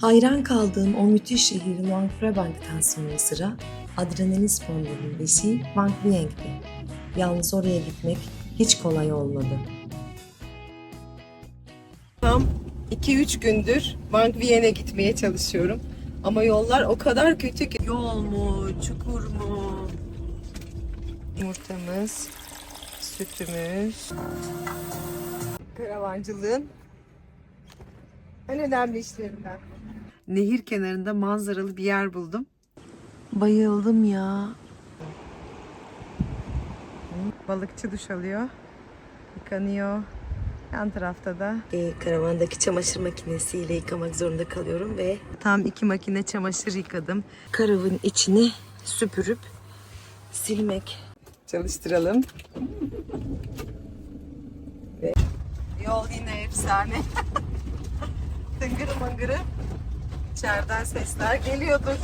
Hayran kaldığım o müthiş şehir Luang Prabang'dan sonra sıra adrenalin sporlarının beşiği Wang Vieng'de. Yalnız oraya gitmek hiç kolay olmadı. Tam 2-3 gündür Bank Viyen'e gitmeye çalışıyorum. Ama yollar o kadar kötü ki. Yol mu, çukur mu? Yumurtamız, sütümüz. Karavancılığın en önemli işlerinden. Nehir kenarında manzaralı bir yer buldum. Bayıldım ya. Balıkçı duş alıyor. Yıkanıyor. Yan tarafta da E, karavandaki çamaşır makinesiyle yıkamak zorunda kalıyorum ve tam iki makine çamaşır yıkadım. karavın içini süpürüp silmek. Çalıştıralım. Ve yol yine efsane. Tıngırı mıngırı. İçeriden sesler geliyordur.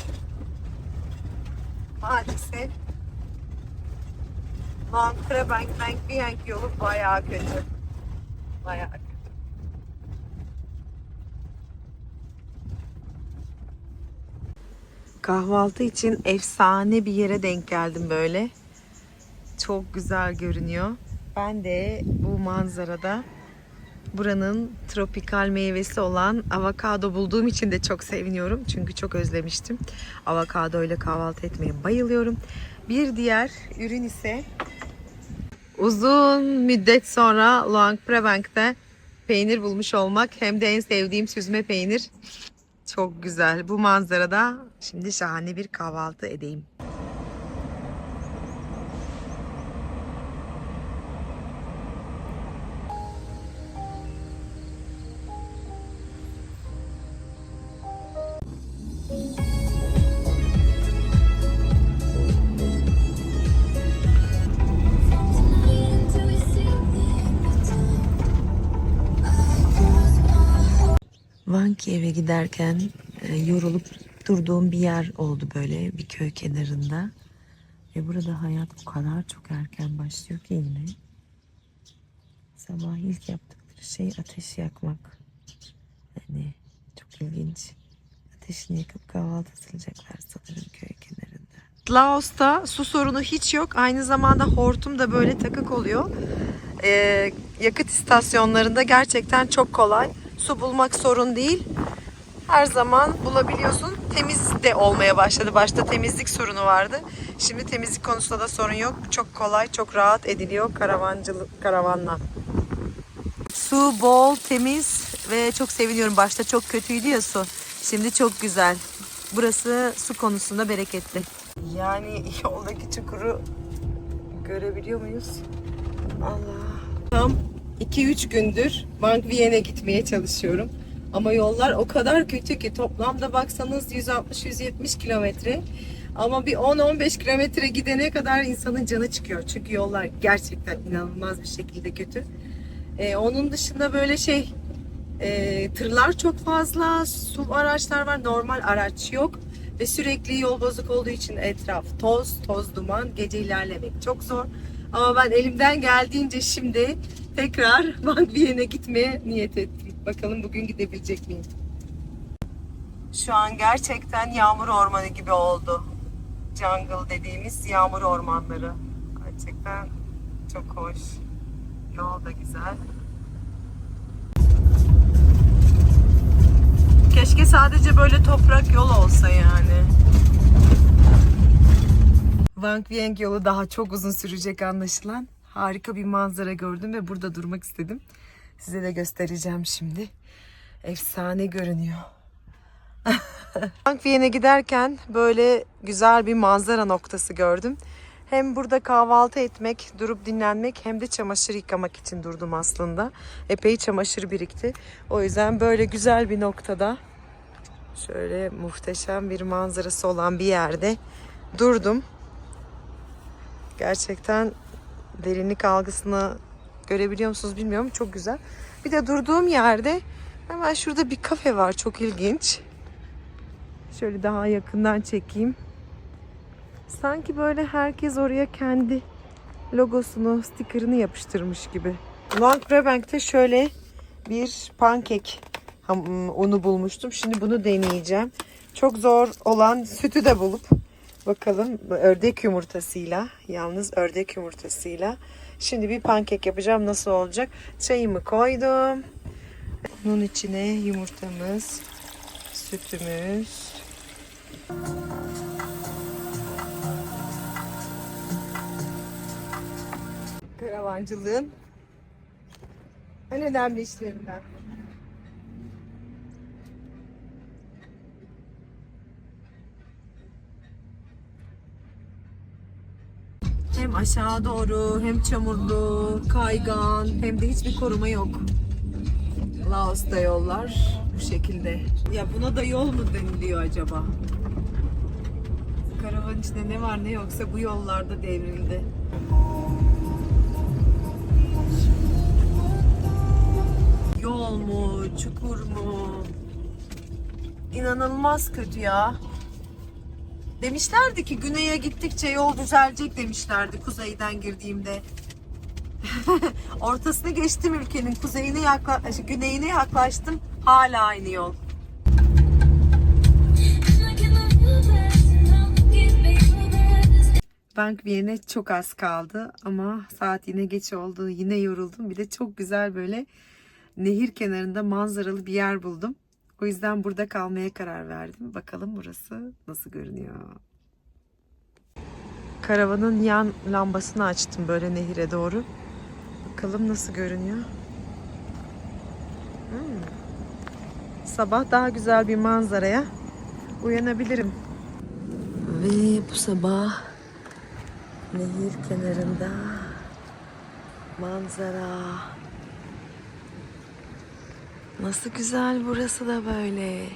Maalesef. Van Krebank Bank Biank yolu bayağı kötü. Bayağı kötü. Kahvaltı için efsane bir yere denk geldim böyle. Çok güzel görünüyor. Ben de bu manzarada buranın tropikal meyvesi olan avokado bulduğum için de çok seviniyorum. Çünkü çok özlemiştim. Avokado ile kahvaltı etmeye bayılıyorum. Bir diğer ürün ise uzun müddet sonra Luang Prabang'da peynir bulmuş olmak. Hem de en sevdiğim süzme peynir. Çok güzel. Bu manzarada şimdi şahane bir kahvaltı edeyim. Van Kiev'e giderken e, yorulup durduğum bir yer oldu böyle bir köy kenarında. Ve burada hayat o kadar çok erken başlıyor ki yine. Sabah ilk yaptıkları şey ateş yakmak. Yani çok ilginç. Ateşini yakıp kahvaltı atılacaklar sanırım köy kenarında. Laos'ta su sorunu hiç yok. Aynı zamanda hortum da böyle takık oluyor. Ee, yakıt istasyonlarında gerçekten çok kolay. Su bulmak sorun değil. Her zaman bulabiliyorsun. Temiz de olmaya başladı. Başta temizlik sorunu vardı. Şimdi temizlik konusunda da sorun yok. Çok kolay, çok rahat ediliyor karavancılık karavanla. Su bol, temiz ve çok seviniyorum. Başta çok kötüydü ya su. Şimdi çok güzel. Burası su konusunda bereketli. Yani yoldaki çukuru görebiliyor muyuz? Allah. Tam 2-3 gündür Bank Viyen'e gitmeye çalışıyorum. Ama yollar o kadar kötü ki toplamda baksanız 160-170 kilometre. Ama bir 10-15 kilometre gidene kadar insanın canı çıkıyor. Çünkü yollar gerçekten inanılmaz bir şekilde kötü. Ee, onun dışında böyle şey e, tırlar çok fazla, SUV araçlar var, normal araç yok. Ve sürekli yol bozuk olduğu için etraf toz, toz duman, gece ilerlemek çok zor. Ama ben elimden geldiğince şimdi tekrar Bank gitmeye niyet ettim. Bakalım bugün gidebilecek miyim? Şu an gerçekten yağmur ormanı gibi oldu. Jungle dediğimiz yağmur ormanları. Gerçekten çok hoş. Yol da güzel. Keşke sadece böyle toprak yol olsa yani. Wang Vieng yolu daha çok uzun sürecek anlaşılan. Harika bir manzara gördüm ve burada durmak istedim. Size de göstereceğim şimdi. Efsane görünüyor. Wang Vieng'e giderken böyle güzel bir manzara noktası gördüm. Hem burada kahvaltı etmek, durup dinlenmek hem de çamaşır yıkamak için durdum aslında. Epey çamaşır birikti. O yüzden böyle güzel bir noktada şöyle muhteşem bir manzarası olan bir yerde durdum. Gerçekten derinlik algısını görebiliyor musunuz bilmiyorum. Çok güzel. Bir de durduğum yerde hemen şurada bir kafe var. Çok ilginç. Şöyle daha yakından çekeyim. Sanki böyle herkes oraya kendi logosunu, sticker'ını yapıştırmış gibi. Long Brabank'te şöyle bir pankek ham- unu bulmuştum. Şimdi bunu deneyeceğim. Çok zor olan sütü de bulup bakalım ördek yumurtasıyla yalnız ördek yumurtasıyla. Şimdi bir pankek yapacağım nasıl olacak? Çayımı koydum. Bunun içine yumurtamız sütümüz. Karavancılığın en önemli işlerinden. Hem aşağı doğru hem çamurlu, kaygan hem de hiçbir koruma yok. Laos'ta yollar bu şekilde. Ya buna da yol mu deniliyor acaba? Karavan içinde ne var ne yoksa bu yollarda devrildi. Yol mu, çukur mu? İnanılmaz kötü ya. Demişlerdi ki güneye gittikçe yol düzelecek demişlerdi kuzeyden girdiğimde. Ortasını geçtim ülkenin kuzeyine yakla güneyine yaklaştım hala aynı yol. Bank Viyen'e çok az kaldı ama saat yine geç oldu. Yine yoruldum. Bir de çok güzel böyle nehir kenarında manzaralı bir yer buldum. O yüzden burada kalmaya karar verdim. Bakalım burası nasıl görünüyor. Karavanın yan lambasını açtım böyle nehire doğru. Bakalım nasıl görünüyor. Hmm. Sabah daha güzel bir manzaraya uyanabilirim. Ve bu sabah nehir kenarında manzara. Nasıl güzel burası da böyle.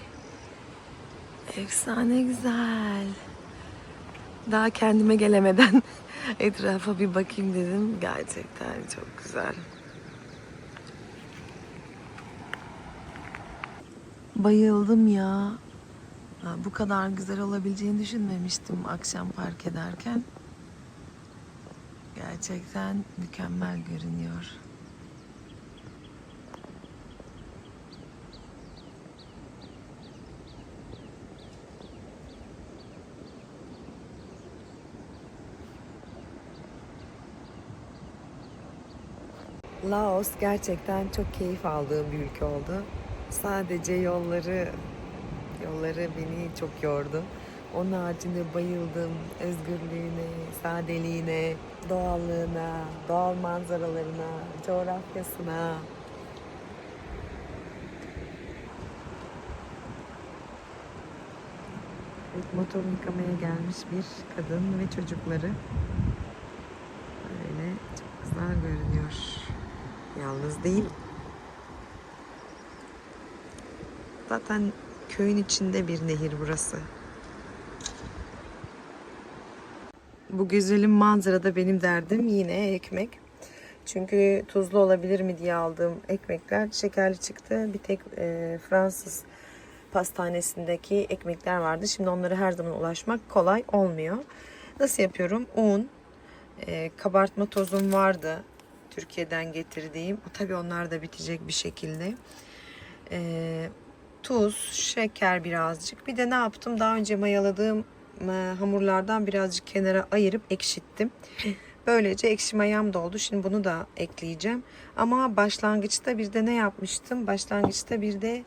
Efsane güzel. Daha kendime gelemeden etrafa bir bakayım dedim. Gerçekten çok güzel. Bayıldım ya. Bu kadar güzel olabileceğini düşünmemiştim akşam park ederken. Gerçekten mükemmel görünüyor. Laos gerçekten çok keyif aldığım bir ülke oldu. Sadece yolları yolları beni çok yordu. Onun haricinde bayıldım özgürlüğüne, sadeliğine, doğallığına, doğal manzaralarına, coğrafyasına. Motor yıkamaya gelmiş bir kadın ve çocukları. Böyle çok güzel görünüyor. Yalnız değil. Zaten köyün içinde bir nehir burası. Bu güzelim manzarada benim derdim yine ekmek. Çünkü tuzlu olabilir mi diye aldığım ekmekler şekerli çıktı. Bir tek e, Fransız pastanesindeki ekmekler vardı. Şimdi onlara her zaman ulaşmak kolay olmuyor. Nasıl yapıyorum? Un, e, kabartma tozum vardı. Türkiye'den getirdiğim. Tabii onlar da bitecek bir şekilde. E, tuz, şeker birazcık. Bir de ne yaptım? Daha önce mayaladığım e, hamurlardan birazcık kenara ayırıp ekşittim. Böylece ekşi mayam da oldu. Şimdi bunu da ekleyeceğim. Ama başlangıçta bir de ne yapmıştım? Başlangıçta bir de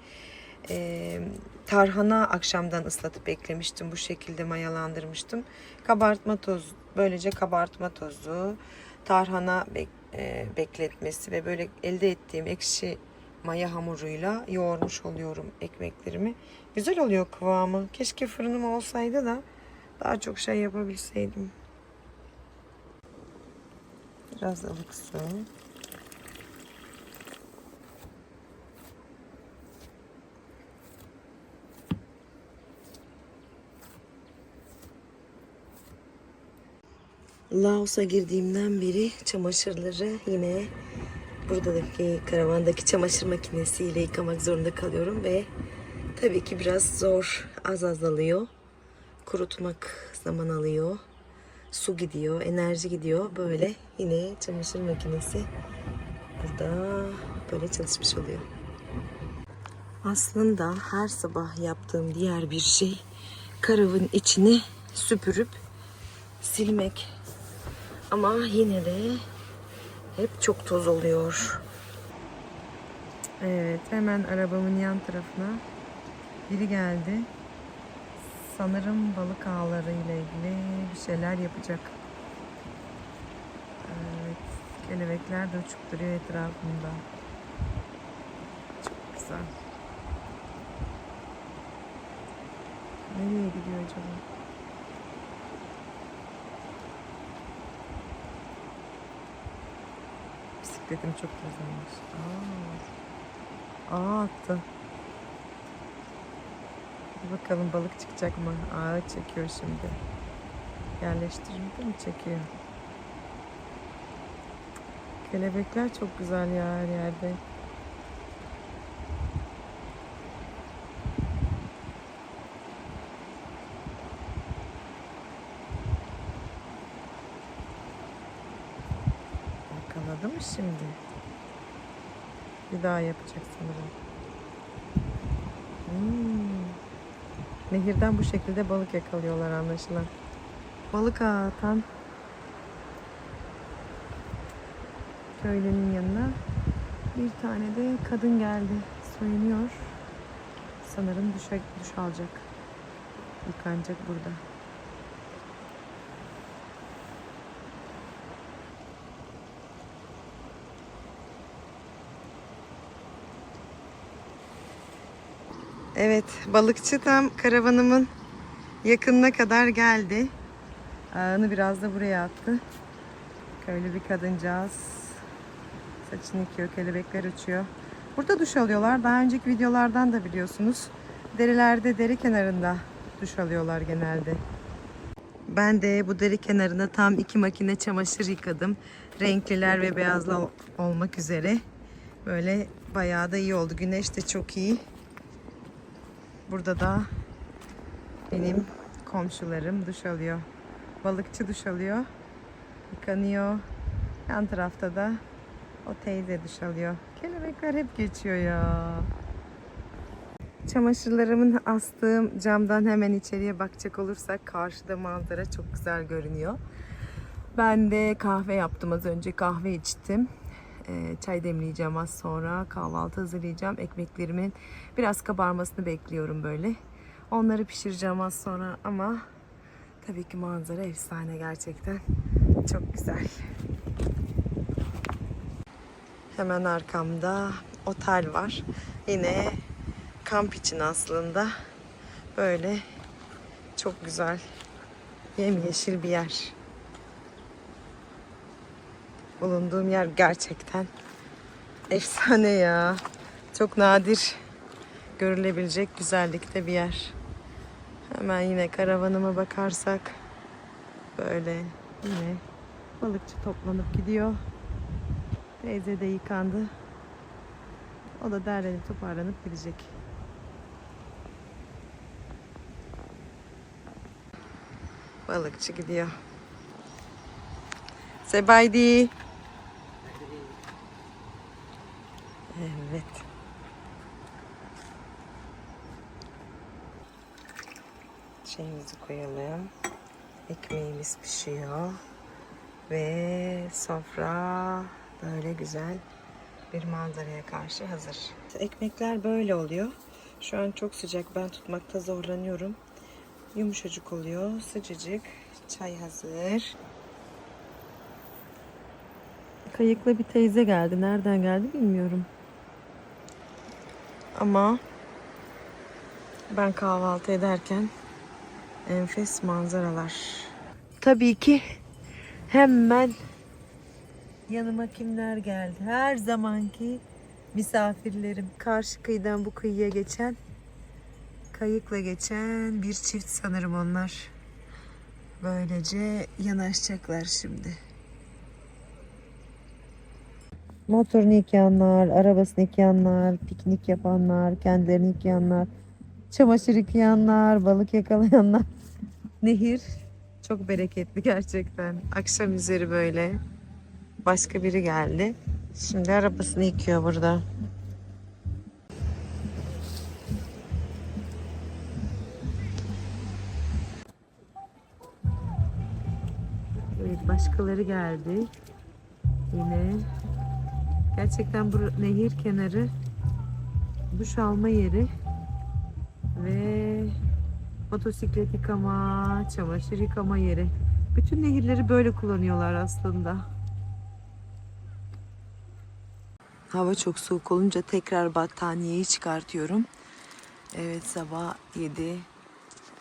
e, tarhana akşamdan ıslatıp eklemiştim. Bu şekilde mayalandırmıştım. Kabartma tozu, böylece kabartma tozu, tarhana e, bekletmesi ve böyle elde ettiğim ekşi maya hamuruyla yoğurmuş oluyorum ekmeklerimi. Güzel oluyor kıvamı. Keşke fırınım olsaydı da daha çok şey yapabilseydim. Biraz ılık su. Laos'a girdiğimden beri çamaşırları yine buradaki karavandaki çamaşır makinesiyle yıkamak zorunda kalıyorum ve tabii ki biraz zor az az alıyor. Kurutmak zaman alıyor. Su gidiyor, enerji gidiyor. Böyle yine çamaşır makinesi burada böyle çalışmış oluyor. Aslında her sabah yaptığım diğer bir şey karavın içini süpürüp silmek. Ama yine de hep çok toz oluyor. Evet, hemen arabamın yan tarafına biri geldi. Sanırım balık ağları ile ilgili bir şeyler yapacak. Evet, kelebekler de uçup duruyor etrafında. Çok güzel. Nereye gidiyor acaba? Bisikletim çok güzelmiş. Aa, Aa attı. Bir bakalım balık çıkacak mı? Ağa çekiyor şimdi. Yerleştirildi mi çekiyor? Kelebekler çok güzel ya her yerde. Yakaladı mı şimdi? Bir daha yapacak sanırım. Hmm. Nehirden bu şekilde balık yakalıyorlar anlaşılan. Balık atan köylünün yanına bir tane de kadın geldi. Soyunuyor. Sanırım duş, duş alacak. Yıkanacak burada. Evet, balıkçı tam karavanımın yakınına kadar geldi. Ağını biraz da buraya attı. Köylü bir kadıncağız. Saçını yıkıyor, kelebekler uçuyor. Burada duş alıyorlar. Daha önceki videolardan da biliyorsunuz. Derelerde, dere kenarında duş alıyorlar genelde. Ben de bu dere kenarına tam iki makine çamaşır yıkadım. Renkliler ve beyazlar olmak üzere. Böyle bayağı da iyi oldu. Güneş de çok iyi. Burada da benim komşularım duş alıyor. Balıkçı duş alıyor. Yıkanıyor. Yan tarafta da o teyze duş alıyor. Kelebekler hep geçiyor ya. Çamaşırlarımın astığım camdan hemen içeriye bakacak olursak karşıda manzara çok güzel görünüyor. Ben de kahve yaptım az önce kahve içtim. Ee, çay demleyeceğim az sonra. Kahvaltı hazırlayacağım. Ekmeklerimin biraz kabarmasını bekliyorum böyle. Onları pişireceğim az sonra ama tabii ki manzara efsane gerçekten. Çok güzel. Hemen arkamda otel var. Yine kamp için aslında böyle çok güzel yemyeşil bir yer. Bulunduğum yer gerçekten efsane ya. Çok nadir görülebilecek güzellikte bir yer. Hemen yine karavanıma bakarsak böyle yine balıkçı toplanıp gidiyor. Teyze de yıkandı. O da derlenip toparlanıp gidecek. Balıkçı gidiyor. Sebaydi. Evet. Şeyimizi koyalım. Ekmeğimiz pişiyor. Ve sofra böyle güzel bir manzaraya karşı hazır. Ekmekler böyle oluyor. Şu an çok sıcak. Ben tutmakta zorlanıyorum. Yumuşacık oluyor. Sıcacık. Çay hazır. Kayıkla bir teyze geldi. Nereden geldi bilmiyorum. Ama ben kahvaltı ederken enfes manzaralar. Tabii ki hemen yanıma kimler geldi? Her zamanki misafirlerim. Karşı kıyıdan bu kıyıya geçen kayıkla geçen bir çift sanırım onlar. Böylece yanaşacaklar şimdi. Motorunu yıkayanlar, arabasını yıkayanlar, piknik yapanlar, kendilerini yıkayanlar, çamaşır yıkayanlar, balık yakalayanlar. Nehir çok bereketli gerçekten. Akşam üzeri böyle başka biri geldi. Şimdi arabasını yıkıyor burada. Evet başkaları geldi. Yine gerçekten bu nehir kenarı duş alma yeri motosiklet yıkama, çamaşır yıkama yeri. Bütün nehirleri böyle kullanıyorlar aslında. Hava çok soğuk olunca tekrar battaniyeyi çıkartıyorum. Evet sabah 7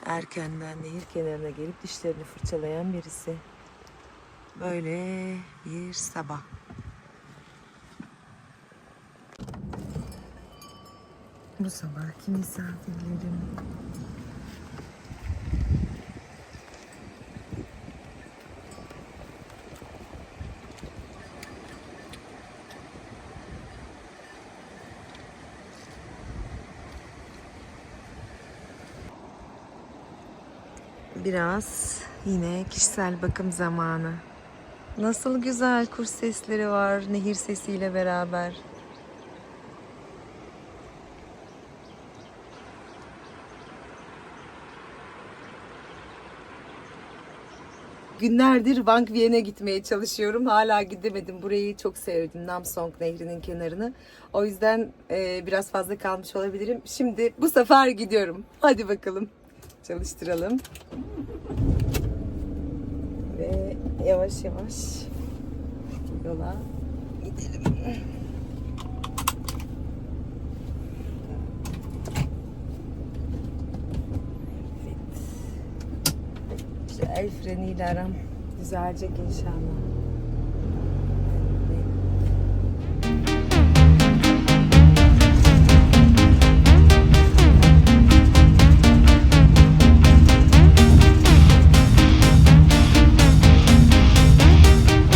erkenden nehir kenarına gelip dişlerini fırçalayan birisi. Böyle bir sabah. Bu sabahki misafirlerim. Biraz yine kişisel bakım zamanı. Nasıl güzel kuş sesleri var nehir sesiyle beraber. Günlerdir Wang Viyen'e gitmeye çalışıyorum. Hala gidemedim. Burayı çok sevdim. Namsong Nehri'nin kenarını. O yüzden e, biraz fazla kalmış olabilirim. Şimdi bu sefer gidiyorum. Hadi bakalım. Çalıştıralım. Ve yavaş yavaş yola gidelim. Evet. Şu el freniyle aram düzelecek inşallah.